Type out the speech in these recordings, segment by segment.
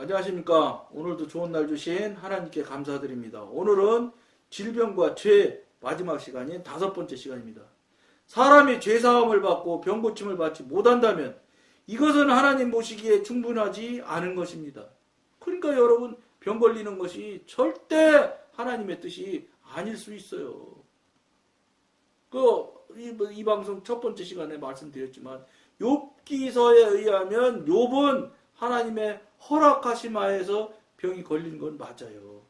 안녕하십니까. 오늘도 좋은 날 주신 하나님께 감사드립니다. 오늘은 질병과 죄 마지막 시간인 다섯 번째 시간입니다. 사람이 죄사함을 받고 병고침을 받지 못한다면 이것은 하나님 보시기에 충분하지 않은 것입니다. 그러니까 여러분 병 걸리는 것이 절대 하나님의 뜻이 아닐 수 있어요. 그, 이, 이 방송 첫 번째 시간에 말씀드렸지만, 욥기서에 의하면 욥은 하나님의 허락하심 하에서 병이 걸린 건 맞아요.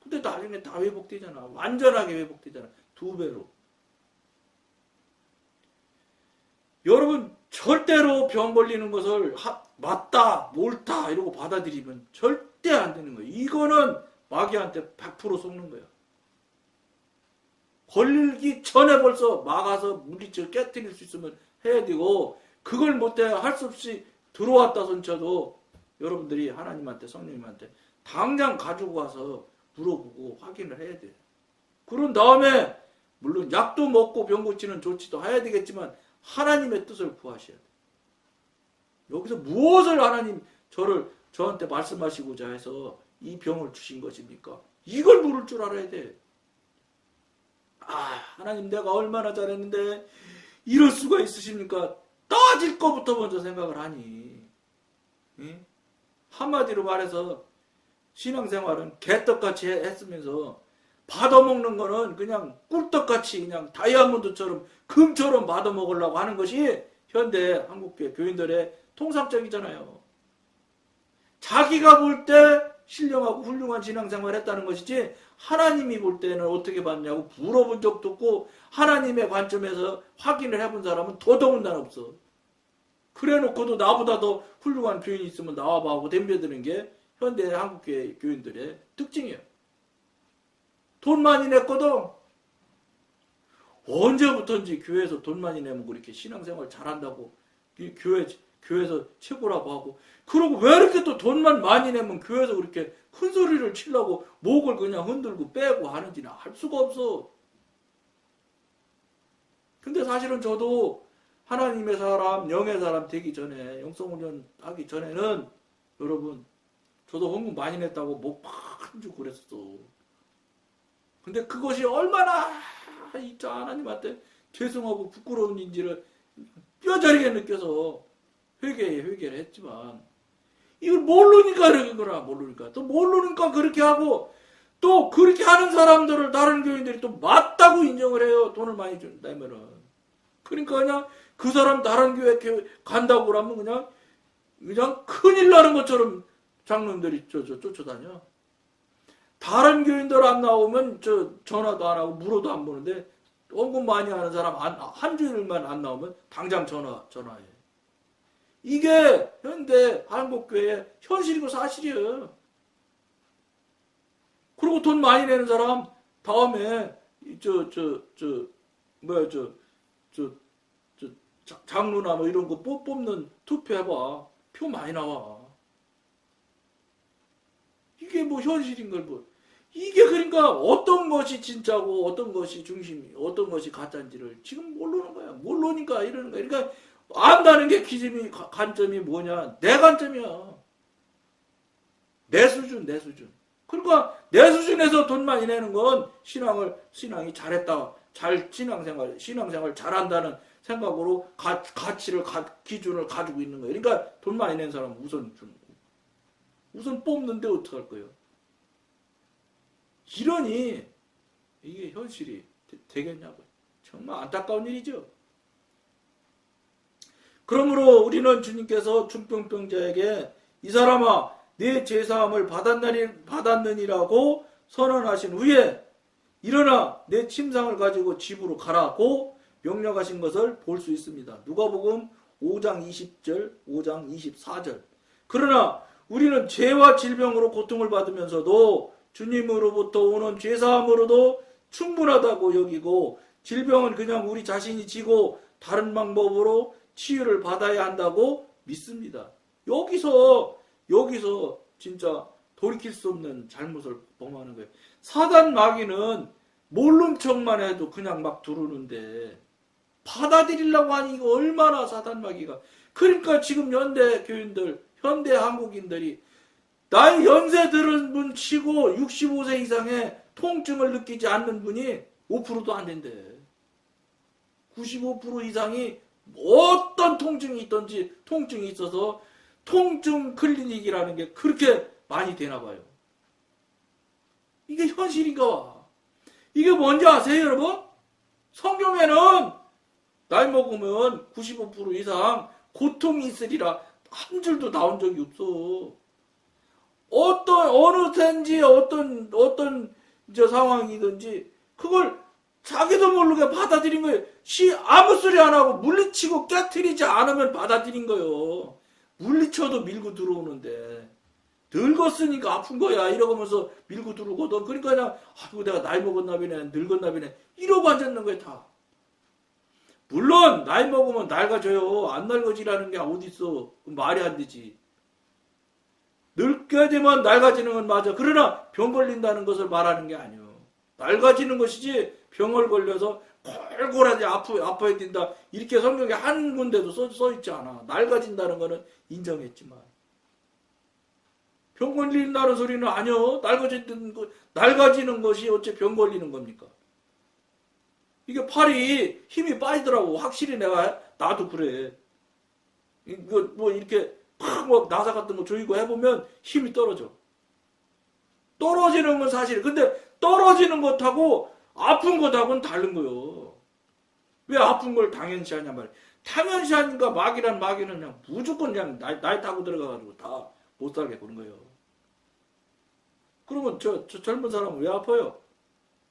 근데 나중에 다 회복되잖아. 완전하게 회복되잖아. 두 배로. 여러분, 절대로 병 걸리는 것을 하- 맞다, 옳다, 이러고 받아들이면 절대 안 되는 거예요. 이거는 마귀한테 100% 속는 거예요. 걸리기 전에 벌써 막아서 물리쳐 깨뜨릴 수 있으면 해야 되고, 그걸 못해 할 수 없이 들어왔다 손쳐도 여러분들이 하나님한테, 성령님한테 당장 가지고 가서 물어보고 확인을 해야 돼요. 그런 다음에, 물론 약도 먹고 병 고치는 조치도 해야 되겠지만, 하나님의 뜻을 구하셔야 돼요. 여기서 무엇을 하나님 저를 저한테 말씀하시고자 해서 이 병을 주신 것입니까? 이걸 물을 줄 알아야 돼. 아, 하나님 내가 얼마나 잘했는데 이럴 수가 있으십니까? 따질 거부터 먼저 생각을 하니. 예? 한마디로 말해서 신앙생활은 개떡같이 해- 했으면서 받아먹는 거는 그냥 꿀떡같이 그냥 다이아몬드처럼 금처럼 받아먹으려고 하는 것이 현대 한국교회 교인들의 통상적이잖아요. 자기가 볼 때 신령하고 훌륭한 신앙생활을 했다는 것이지 하나님이 볼 때는 어떻게 봤냐고 물어본 적도 없고 하나님의 관점에서 확인을 해본 사람은 더더군다나 없어. 그래 놓고도 나보다 더 훌륭한 교인이 있으면 나와봐 하고 덤벼드는 게 현대 한국교회 교인들의 특징이에요. 돈 많이 냈거든. 언제부턴지 교회에서 돈 많이 내면 그렇게 신앙생활 잘한다고 이 교회 교회에서 최고라고 하고 그러고 왜 이렇게 또 돈만 많이 내면 교회에서 그렇게 큰 소리를 치려고 목을 그냥 흔들고 빼고 하는지는 알 수가 없어. 근데 사실은 저도 하나님의 사람, 영의 사람 되기 전에 영성훈련 하기 전에는 여러분 저도 헌금 많이 냈다고 목팍 주고 그랬어. 근데 그것이 얼마나 진짜 하나님한테 죄송하고 부끄러운 인지를 뼈저리게 느껴서 회개에 회개를 했지만 이걸 모르니까 그런 거라 모르니까. 또 모르니까 그렇게 하고 또 그렇게 하는 사람들을 다른 교인들이 또 맞다고 인정을 해요. 돈을 많이 준다면은. 그러니까 그냥 그 사람 다른 교회 교회 간다고 그러면 그냥 그냥 큰일 나는 것처럼 장로들이 저, 저 쫓아다녀 다른 교인들 안 나오면 저 전화도 안 하고 물어도 안 보는데 원금 많이 하는 사람 안, 한 주일만 안 나오면 당장 전화 전화해. 이게 현대 한국 교회 현실이고 사실이에요. 그리고 돈 많이 내는 사람 다음에 저 저 저 뭐야 저저저 장로나 뭐 이런 거 뽑, 뽑는 투표해봐 표 많이 나와. 이게 뭐 현실인 걸 뭐. 이게 그러니까 어떤 것이 진짜고 어떤 것이 중심이 어떤 것이 가짜인지를 지금 모르는 거야. 모르니까 이러는 거야. 그러니까 안다는 게 기점이 가- 관점이 뭐냐? 내 관점이야. 내 수준, 내 수준. 그러니까 내 수준에서 돈 많이 내는 건 신앙을 신앙이 잘했다, 잘 신앙생활, 신앙생활 잘한다는 생각으로 가, 가치를 가, 기준을 가지고 있는 거예요. 그러니까 돈 많이 낸 사람은 우선 주는 거고. 우선 뽑는데 어떡할 거예요? 이러니 이게 현실이 되, 겠냐고 정말 안타까운 일이죠. 그러므로 우리는 주님께서 중병병자에게 이 사람아 내 죄사함을 받았느니, 받았느니라고 선언하신 후에 일어나 내 침상을 가지고 집으로 가라고 명령하신 것을 볼 수 있습니다. 누가복음 5장 20절, 5장 24절. 그러나 우리는 죄와 질병으로 고통을 받으면서도 주님으로부터 오는 죄사함으로도 충분하다고 여기고 질병은 그냥 우리 자신이 지고 다른 방법으로 치유를 받아야 한다고 믿습니다. 여기서 여기서 진짜 돌이킬 수 없는 잘못을 범하는 거예요. 사단 마귀는 모른 척만 해도 그냥 막 두르는데 받아들이려고 하니 이거 얼마나 사단 마귀가 그러니까 지금 현대 교인들 현대 한국인들이 나이 연세 들은 분 치고 65세 이상의 통증을 느끼지 않는 분이 5%도 안 된대. 95% 이상이 어떤 통증이 있든지 통증이 있어서 통증 클리닉이라는 게 그렇게 많이 되나 봐요. 이게 현실인가 봐. 이게 뭔지 아세요, 여러분? 성경에는 나이 먹으면 95% 이상 고통이 있으리라 한 줄도 나온 적이 없어. 어떤 어느 텐지 어떤 어떤 저 상황이든지 그걸 자기도 모르게 받아들인 거예요. 시 아무 소리 안 하고 물리치고 깨트리지 않으면 받아들인 거예요. 물리쳐도 밀고 들어오는데 늙었으니까 아픈 거야 이러면서 밀고 들어오거든. 그러니까 그냥 아이고 내가 나이 먹었나 보네 늙었나 보네 이러고 앉았는 거야 다. 물론 나이 먹으면 낡아져요. 안 낡아지라는 게 어디 있어? 말이 안 되지. 늙게 되면 낡아지는 건 맞아. 그러나 병 걸린다는 것을 말하는 게 아니에요. 낡아지는 것이지 병을 걸려서 골골하게 아프, 아파야 된다. 이렇게 성경에 한 군데도 써, 써 있지 않아. 낡아진다는 거는 인정했지만. 병 걸린다는 소리는 아니요. 낡아지는, 거, 낡아지는 것이 어째 병 걸리는 겁니까? 이게 팔이 힘이 빠지더라고. 확실히 내가, 나도 그래. 이거 뭐 이렇게 팍뭐 나사 같은 거 조이고 해보면 힘이 떨어져. 떨어지는 건 사실. 근데 떨어지는 것하고 아픈 것하고는 다른 거요. 왜 아픈 걸 당연시 하냐 말이야. 당연시 하니까 막이란 막이는 그냥 무조건 그냥 날, 날 타고 들어가가지고 다 못 살게 그런 거예요. 그러면 저, 저 젊은 사람은 왜 아파요?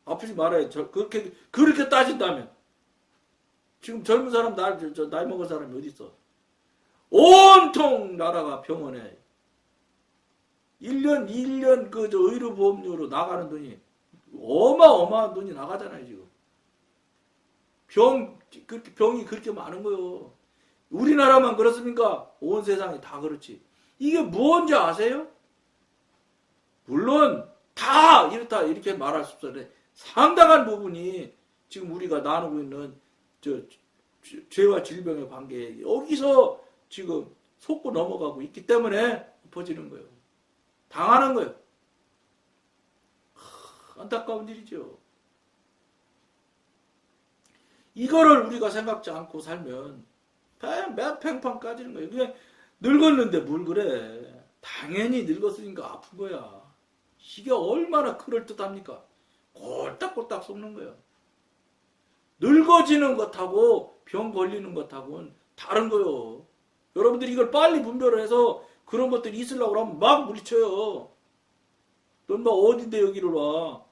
아프지 말아요. 저, 그렇게, 그렇게 따진다면. 지금 젊은 사람, 나, 저, 저 나이 먹은 사람이 어디 있어? 온통 나라가 병원에 1년, 2년 그 저 의료보험료로 나가는 돈이 어마어마한 돈이 나가잖아요, 지금. 병, 그렇게, 병이 그렇게 많은 거요. 우리나라만 그렇습니까? 온 세상이 다 그렇지. 이게 무언지 아세요? 물론, 다 이렇다, 이렇게 말할 수 없어요. 상당한 부분이 지금 우리가 나누고 있는 저, 죄- 죄와 질병의 관계, 여기서 지금 속고 넘어가고 있기 때문에 엎어지는 거예요. 당하는 거예요. 하, 안타까운 일이죠. 이거를 우리가 생각지 않고 살면 매 팽판 까지는 거예요. 그냥 늙었는데 뭘 그래. 당연히 늙었으니까 아픈 거야. 이게 얼마나 그럴듯합니까? 꼴딱꼴딱 속는 거예요. 늙어지는 것하고 병 걸리는 것하고는 다른 거요. 여러분들이 이걸 빨리 분별을 해서 그런 것들이 있으려고 하면 막 물리쳐요. 넌뭐 어딘데 여기를 와?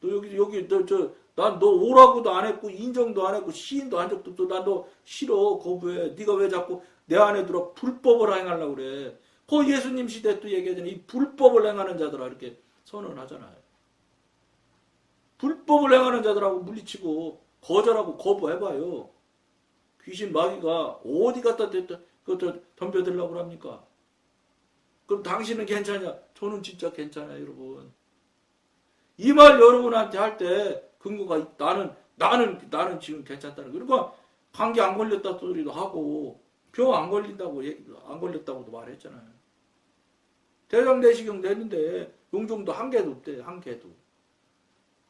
너 여기 여기 너 저 난 너 오라고도 안 했고 인정도 안 했고 시인도 한 적도 없어. 난너 싫어 거부해. 네가 왜 자꾸 내 안에 들어 불법을 행하려고 그래? 그 예수님 시대 또 얘기하잖아요. 이 불법을 행하는 자들아 이렇게 선언하잖아요. 불법을 행하는 자들하고 물리치고 거절하고 거부해봐요. 귀신 마귀가 어디 갖다 댔다 그것도 덤벼들라고 합니까? 그럼 당신은 괜찮냐? 저는 진짜 괜찮아요, 여러분. 이 말 여러분한테 할 때 근거가 있- 나는 나는 나는 지금 괜찮다는 거. 그러니까 감기 안 걸렸다 소리도 하고 병 안 걸린다고 안 걸렸다고도 말했잖아요. 대장 내시경 냈는데 용종도 한 개도 없대, 한 개도.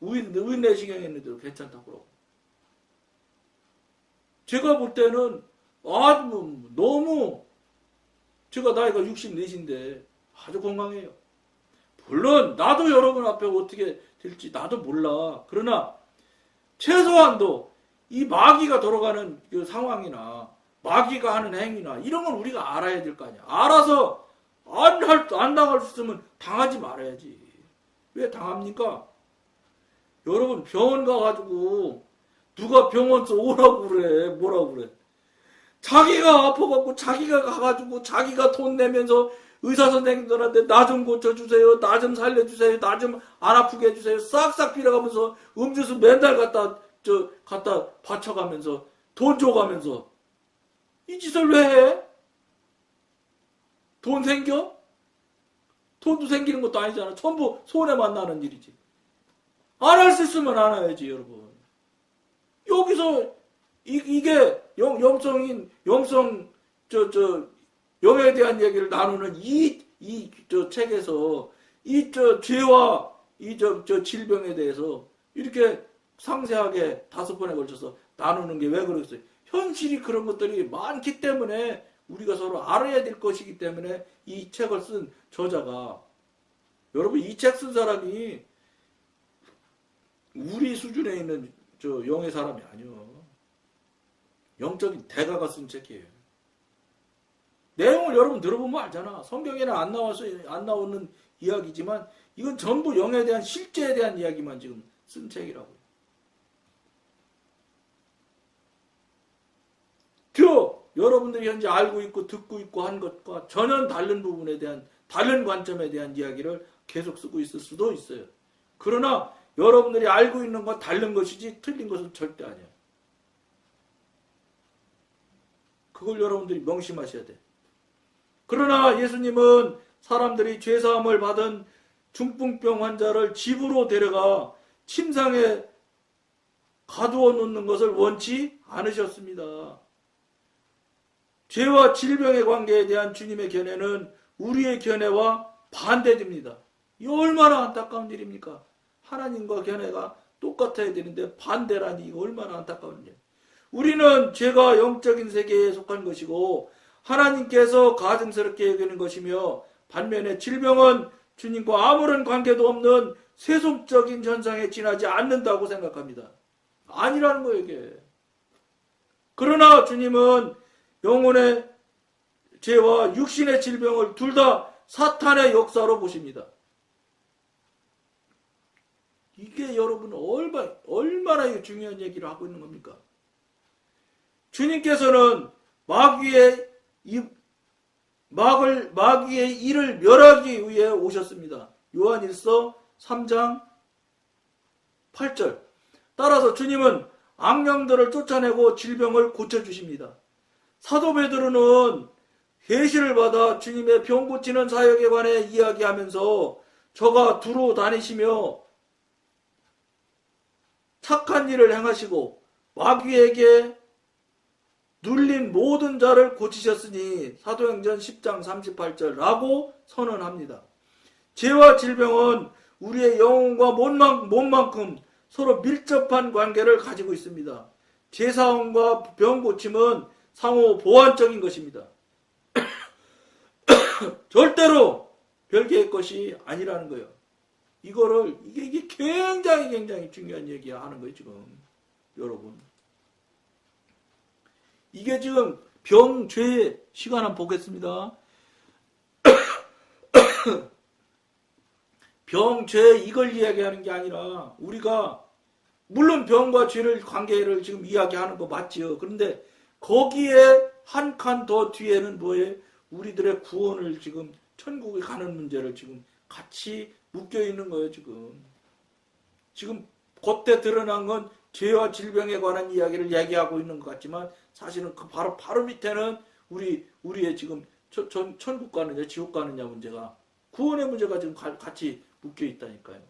우인 우인 내시경 했는데도 괜찮다고 그러고. 제가 볼 때는 뭐 너무 제가 나이가 64인데 아주 건강해요. 물론 나도 여러분 앞에 어떻게 될지 나도 몰라. 그러나 최소한도 이 마귀가 돌아가는 그 상황이나 마귀가 하는 행위나 이런 건 우리가 알아야 될 거 아니야. 알아서 안, 할, 안 당할 수 있으면 당하지 말아야지. 왜 당합니까? 여러분 병원 가가지고 누가 병원서 오라고 그래 뭐라고 그래. 자기가 아파갖고 자기가 가가지고 자기가 돈 내면서 의사 선생님들한테 나 좀 고쳐주세요 나 좀 살려주세요 나 좀 안 아프게 해주세요. 싹싹 빌어가면서 음주수 맨날 갖다 저 갖다 바쳐가면서 돈 줘가면서. 이 짓을 왜 해? 돈 생겨? 돈도 생기는 것도 아니잖아. 전부 손해만 나는 일이지 안 해야지 여러분 여기서 이, 게 영, 영성인 영성 저 저 영에 대한 얘기를 나누는 이 이 저 책에서 이 저 죄와 이 저 저 질병에 대해서 이렇게 상세하게 다섯 번에 걸쳐서 나누는 게 왜 그러겠어요? 현실이 그런 것들이 많기 때문에 우리가 서로 알아야 될 것이기 때문에 이 책을 쓴 저자가 여러분 이 책 쓴 사람이 우리 수준에 있는 저 영의 사람이 아니요. 영적인 대가가 쓴 책이에요. 내용을 여러분 들어보면 알잖아. 성경에는 안 나와서 안 나오는 이야기지만 이건 전부 영에 대한 실제에 대한 이야기만 지금 쓴 책이라고요. 저 여러분들이 현재 알고 있고 듣고 있고 한 것과 전혀 다른 부분에 대한 다른 관점에 대한 이야기를 계속 쓰고 있을 수도 있어요. 그러나 여러분들이 알고 있는 건 다른 것이지 틀린 것은 절대 아니야. 그걸 여러분들이 명심하셔야 돼. 그러나 예수님은 사람들이 죄사함을 받은 중풍병 환자를 집으로 데려가 침상에 가두어 놓는 것을 원치 않으셨습니다. 죄와 질병의 관계에 대한 주님의 견해는 우리의 견해와 반대됩니다. 이 얼마나 안타까운 일입니까? 하나님과 견해가 똑같아야 되는데 반대라니 얼마나 안타까운 일. 우리는 죄가 영적인 세계에 속한 것이고 하나님께서 가증스럽게 여기는 것이며 반면에 질병은 주님과 아무런 관계도 없는 세속적인 현상에 지나지 않는다고 생각합니다. 아니라는 거예요, 이게. 그러나 주님은 영혼의 죄와 육신의 질병을 둘 다 사탄의 역사로 보십니다. 이게 여러분 얼마, 얼마나 중요한 얘기를 하고 있는 겁니까? 주님께서는 마귀의 이, 막을, 마귀의 일을 멸하기 위해 오셨습니다. 요한일서 3장 8절. 따라서 주님은 악령들을 쫓아내고 질병을 고쳐주십니다. 사도 베드로는 계시를 받아 주님의 병 고치는 사역에 관해 이야기하면서 저가 두루 다니시며 착한 일을 행하시고 마귀에게 눌린 모든 자를 고치셨으니 사도행전 10장 38절라고 선언합니다. 죄와 질병은 우리의 영혼과 몸만, 몸만큼 서로 밀접한 관계를 가지고 있습니다. 죄사함과 병 고침은 상호 보완적인 것입니다. 절대로 별개의 것이 아니라는 거예요. 이거를 이게, 이게 굉장히 굉장히 중요한 얘기야 하는 거예요 지금 여러분. 이게 지금 병, 죄 시간 한번 보겠습니다. 병, 죄 이걸 이야기하는 게 아니라 우리가 물론 병과 죄를 관계를 지금 이야기하는 거 맞지요. 그런데 거기에 한 칸 더 뒤에는 뭐예요? 우리들의 구원을 지금 천국에 가는 문제를 지금 같이 묶여 있는 거예요, 지금. 지금 겉에 드러난 건 죄와 질병에 관한 이야기를 얘기하고 있는 것 같지만 사실은 그 바로 바로 밑에는 우리 우리의 지금 천, 천, 천국 가느냐 지옥 가느냐 문제가 구원의 문제가 지금 가, 같이 묶여 있다니까요.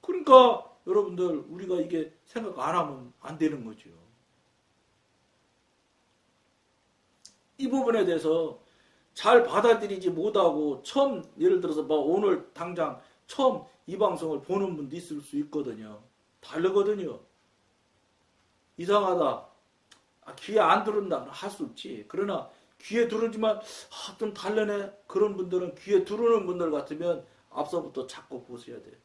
그러니까 여러분들 우리가 이게 생각 안 하면 안 되는 거죠. 이 부분에 대해서 잘 받아들이지 못하고 처음 예를 들어서 뭐 오늘 당장 처음 이 방송을 보는 분도 있을 수 있거든요. 다르거든요. 이상하다. 아, 귀에 안 들은다. 할 수 없지. 그러나 귀에 들으지만 아, 좀 다르네. 그런 분들은 귀에 들어오는 분들 같으면 앞서부터 자꾸 보셔야 돼요.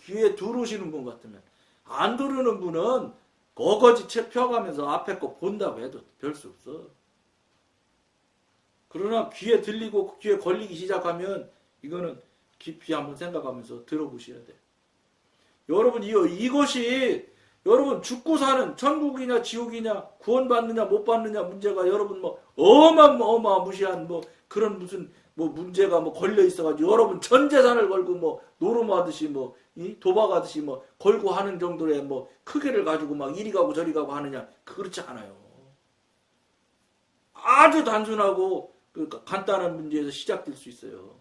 귀에 들어오시는 분 같으면 안 들으는 분은 거거지 채 펴가면서 앞에 거 본다고 해도 별 수 없어. 그러나 귀에 들리고 귀에 걸리기 시작하면 이거는 깊이 한번 생각하면서 들어보셔야 돼. 여러분 이 이것이 여러분 죽고 사는 천국이냐 지옥이냐 구원받느냐 못 받느냐 문제가 여러분 뭐 어마어마무시한 뭐 그런 무슨 뭐 문제가 뭐 걸려 있어가지고 여러분 전 재산을 걸고 뭐 노름하듯이 뭐 도박하듯이 뭐 걸고 하는 정도의 뭐 크기를 가지고 막 이리 가고 저리 가고 하느냐 그렇지 않아요. 아주 단순하고 그러니까 간단한 문제에서 시작될 수 있어요.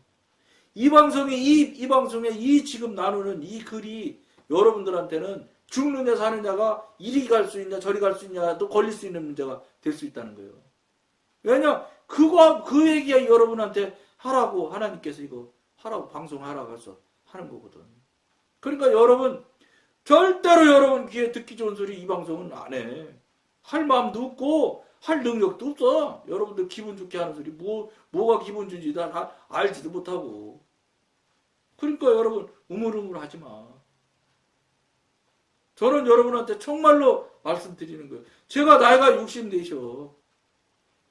이 방송에 이, 이 방송에 이 지금 나누는 이 글이 여러분들한테는 죽느냐 사느냐가 이리 갈 수 있냐 저리 갈 수 있냐 또 걸릴 수 있는 문제가 될 수 있다는 거예요. 왜냐 그거 그 얘기가 여러분한테 하라고 하나님께서 이거 하라고 방송하라고 해서 하는 거거든. 그러니까 여러분 절대로 여러분 귀에 듣기 좋은 소리 이 방송은 안 해. 할 마음도 없고 할 능력도 없어. 여러분들 기분 좋게 하는 소리 뭐 뭐가 기분 좋은지 다 아- 알지도 못하고. 그러니까 여러분 우물우물 하지 마. 저는 여러분한테 정말로 말씀드리는 거예요. 제가 나이가 60대셔.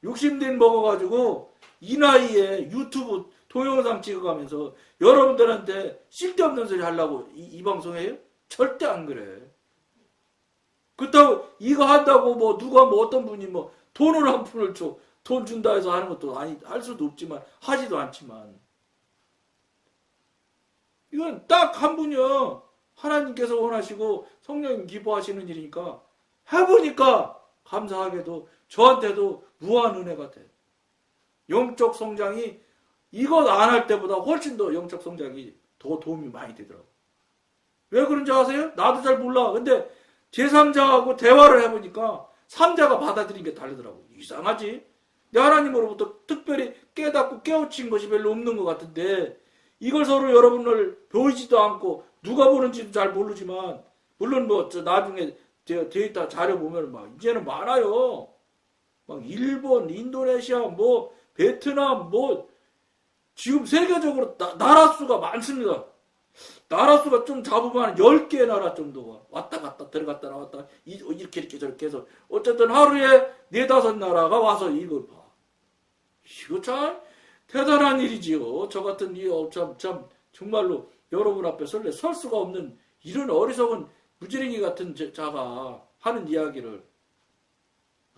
60대 먹어가지고 이 나이에 유튜브 동영상 찍어가면서 여러분들한테 쓸데없는 소리 하려고 이, 이 방송해요? 절대 안 그래. 그렇다고 이거 한다고 뭐 누가 뭐 어떤 분이 뭐 돈을 한 푼을 줘. 돈 준다 해서 하는 것도 아니 할 수도 없지만 하지도 않지만 이건 딱 한 분이요. 하나님께서 원하시고 성령님 기뻐하시는 일이니까 해보니까 감사하게도 저한테도 무한 은혜가 돼. 영적 성장이 이것 안 할 때보다 훨씬 더 영적 성장이 더 도움이 많이 되더라고. 왜 그런지 아세요? 나도 잘 몰라. 근데 제3자하고 대화를 해보니까 3자가 받아들인 게 다르더라고. 이상하지? 내 하나님으로부터 특별히 깨닫고 깨우친 것이 별로 없는 것 같은데 이걸 서로 여러분을 보이지도 않고 누가 보는지도 잘 모르지만 물론 뭐저 나중에 제 데이터 자료 보면 막 이제는 많아요. 막 일본, 인도네시아, 뭐 베트남, 뭐 지금 세계적으로 나, 나라 수가 많습니다. 나라 수가 좀 잡으면 10개 나라 정도가 왔다 갔다 들어갔다 나왔다 이- 이렇게 이렇게 저렇게 해서 어쨌든 하루에 네다섯 나라가 와서 이걸 봐. 이거 참 대단한 일이지요. 저 같은 이 어, 참, 참 정말로 여러분 앞에 설레 설 수가 없는 이런 어리석은 무지랭이 같은 제- 자가 하는 이야기를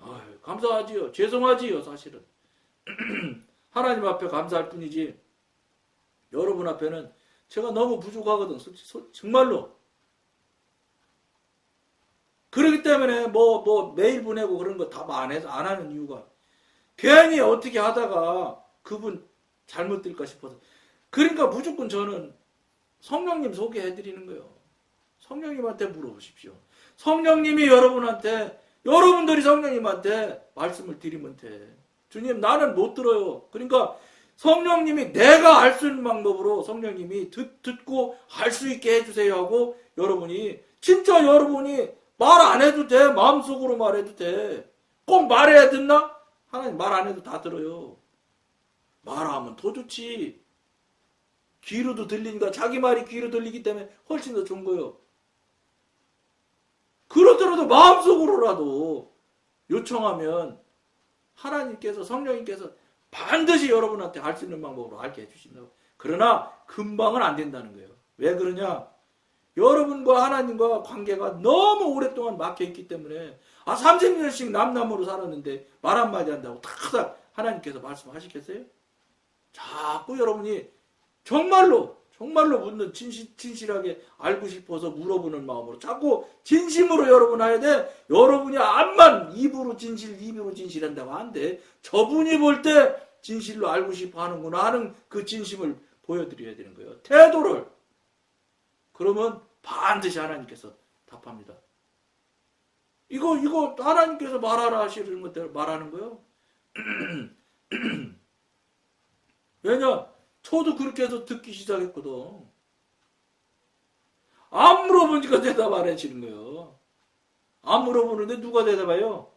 아유, 감사하지요. 죄송하지요, 사실은. 하나님 앞에 감사할 뿐이지 여러분 앞에는 제가 너무 부족하거든. 정말로. 그렇기 때문에 뭐, 뭐, 메일 보내고 그런 거 다안 해서 안 하는 이유가 괜히 어떻게 하다가 그분 잘못될까 싶어서. 그러니까 무조건 저는 성령님 소개해드리는 거예요. 성령님한테 물어보십시오. 성령님이 여러분한테, 여러분들이 성령님한테 말씀을 드리면 돼. 주님, 나는 못 들어요. 그러니까 성령님이 내가 알 수 있는 방법으로 성령님이 듣, 듣고 할수 있게 해주세요 하고 여러분이, 진짜 여러분이 말 안 해도 돼. 마음속으로 말해도 돼. 꼭 말해야 듣나? 하나님 말 안 해도 다 들어요. 말하면 더 좋지. 귀로도 들리니까 자기 말이 귀로 들리기 때문에 훨씬 더 좋은 거예요. 그렇더라도 마음속으로라도 요청하면 하나님께서 성령님께서 반드시 여러분한테 할 수 있는 방법으로 알게 해주신다고. 그러나 금방은 안 된다는 거예요. 왜 그러냐? 여러분과 하나님과 관계가 너무 오랫동안 막혀 있기 때문에 아 30년씩 남남으로 살았는데 말 한마디 한다고 탁탁 하나님께서 말씀하시겠어요? 자꾸 여러분이 정말로 정말로 묻는 진실, 진실하게 알고 싶어서 물어보는 마음으로 자꾸 진심으로 여러분 해야 돼. 여러분이 암만 입으로 진실, 입으로 진실한다고 한데 저분이 볼 때 진실로 알고 싶어 하는구나 하는 그 진심을 보여드려야 되는 거예요. 태도를. 그러면 반드시 하나님께서 답합니다. 이거, 이거 하나님께서 말하라 하시는 것대로 말하는 거예요. 왜냐? 저도 그렇게 해서 듣기 시작했거든. 안 물어보니까 대답 안 해주는 거예요. 안 물어보는데 누가 대답해요?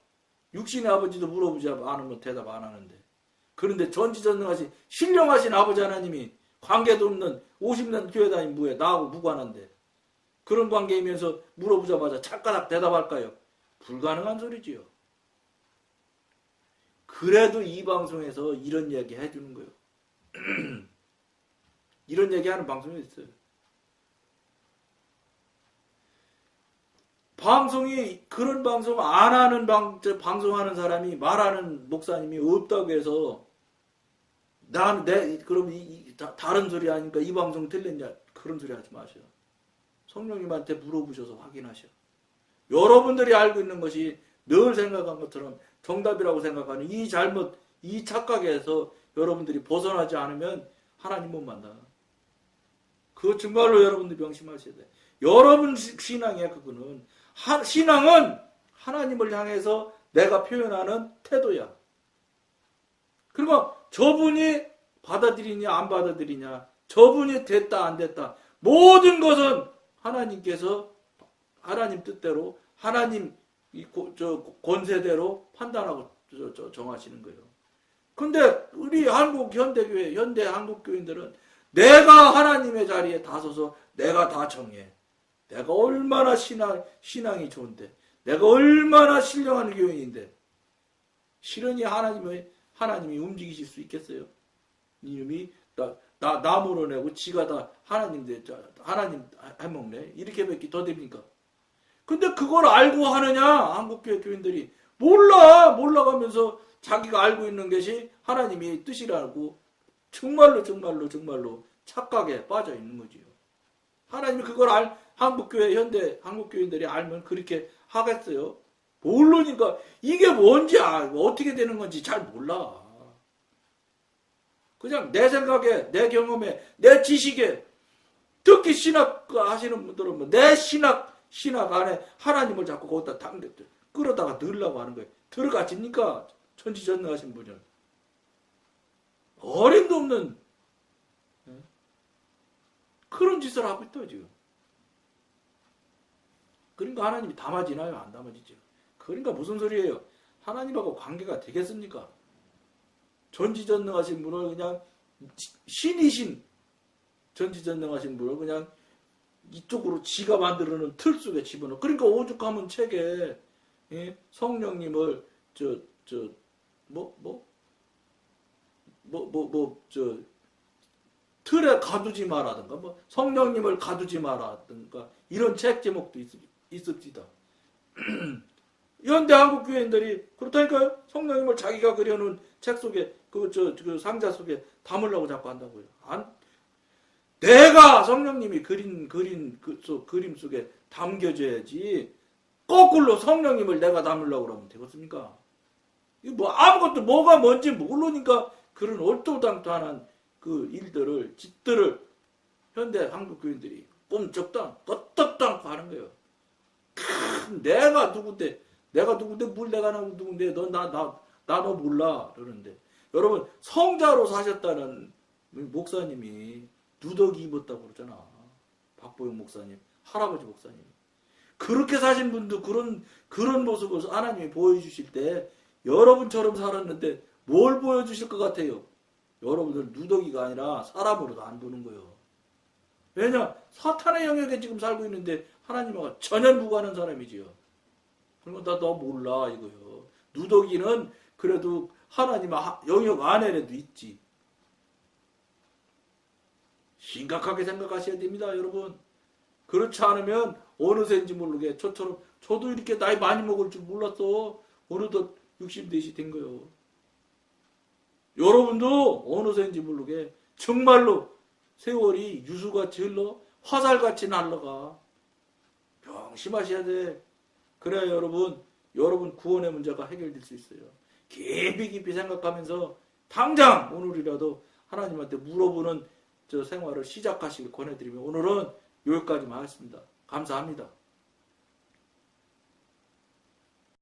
육신의 아버지도 물어보지 않으면 대답 안 하는데. 그런데 전지전능하신 신령하신 아버지 하나님이 관계도 없는 50년 교회 다닌 뭐에 나하고 무관한데 그런 관계이면서 물어보자마자 착가닥 대답할까요? 불가능한 소리지요. 그래도 이 방송에서 이런 이야기 해주는 거예요. 이런 얘기하는 방송이 있어요. 방송이 그런 방송 안 하는 방저 방송하는 사람이 말하는 목사님이 없다고 해서 나는 내 그럼 이, 이 다, 다른 소리 하니까 이 방송 틀렸냐 그런 소리 하지 마세요. 성령님한테 물어보셔서 확인하셔. 여러분들이 알고 있는 것이 늘 생각한 것처럼 정답이라고 생각하는 이 잘못, 이 착각에서 여러분들이 벗어나지 않으면 하나님 못 만나. 그거 정말로 여러분들 명심하셔야 돼. 여러분 시- 신앙이야 그거는. 하- 신앙은 하나님을 향해서 내가 표현하는 태도야. 그리고 저분이 받아들이냐 안 받아들이냐 저분이 됐다 안 됐다 모든 것은 하나님께서 하나님 뜻대로 하나님 권세대로 판단하고 정하시는 거예요. 근데 우리 한국 현대교회 현대 한국 교인들은 내가 하나님의 자리에 다 서서 내가 다 정해. 내가 얼마나 신앙 신앙이 좋은데 내가 얼마나 신령한 교인인데 실은이 하나님의 하나님이 움직이실 수 있겠어요? 이놈이 나, 나, 나 물어내고 지가 다 하나님 돼, 자, 하나님 해먹네. 이렇게밖에 더 됩니까? 근데 그걸 알고 하느냐? 한국교회 교인들이. 몰라! 몰라가면서 자기가 알고 있는 것이 하나님의 뜻이라고 정말로, 정말로, 정말로 착각에 빠져 있는 거지요. 하나님이 그걸 알, 한국교회, 현대 한국교인들이 알면 그렇게 하겠어요? 모르니까 이게 뭔지 알고 어떻게 되는 건지 잘 몰라. 그냥 내 생각에, 내 경험에, 내 지식에, 특히 신학 하시는 분들은 뭐 내 신학, 신학 안에 하나님을 자꾸 거기다 당겨, 끌어다가 넣으려고 하는 거예요. 들어가십니까? 천지전능하신 분은. 어림도 없는 예? 그런 짓을 하고 있다, 지금. 그러니까 하나님이 담아지나요? 안 담아지죠. 그러니까 무슨 소리예요? 하나님하고 관계가 되겠습니까? 전지전능하신 분을 그냥 신이신 전지전능하신 분을 그냥 이쪽으로 지가 만들어놓은 틀 속에 집어넣어. 그러니까 오죽하면 책에 예? 성령님을 저 저 뭐 뭐 뭐 뭐 뭐 저 틀에 가두지 마라든가 뭐 성령님을 가두지 마라든가 이런 책 제목도 있, 있습니다. 현대 한국 교인들이 그렇다니까요. 성령님을 자기가 그려놓은 책 속에 그저 그 상자 속에 담으려고 자꾸 한다고요. 안 내가 성령님이 그린 그린 그 소- 그림 속에 담겨져야지. 거꾸로 성령님을 내가 담으려고 그러면 되겠습니까? 이거 뭐 아무것도 뭐가 뭔지 모르니까 그런 얼토당토한 그 일들을 짓들을 현대 한국 교인들이 꼼짝도 끄떡도 않고 하는 거예요. 크, 내가 누군데 내가 누군데 뭘 내가 나 누군데 너 나 나 나 너 몰라. 그러는데 여러분 성자로 사셨다는 목사님이 누더기 입었다고 그러잖아. 박보영 목사님 할아버지 목사님. 그렇게 사신 분도 그런 그런 모습을 하나님이 보여주실 때 여러분처럼 살았는데 뭘 보여주실 것 같아요 여러분들 누더기가 아니라 사람으로도 안 보는 거예요 왜냐 사탄의 영역에 지금 살고 있는데 하나님하고 전혀 무관한 사람이지요 그러니까 나너 몰라 이거요. 누더기는 그래도 하나님 하- 영역 안에라도 있지. 심각하게 생각하셔야 됩니다, 여러분. 그렇지 않으면 어느새인지 모르게 저처럼 저도 이렇게 나이 많이 먹을 줄 몰랐어. 어느덧 60대시 된 거요. 여러분도 어느새인지 모르게 정말로 세월이 유수같이 흘러 화살같이 날라가. 명심하셔야 돼. 그래야 여러분, 여러분 구원의 문제가 해결될 수 있어요. 깊이 깊이 생각하면서 당장 오늘이라도 하나님한테 물어보는 저 생활을 시작하시길 권해드리며 오늘은 여기까지만 하겠습니다. 감사합니다.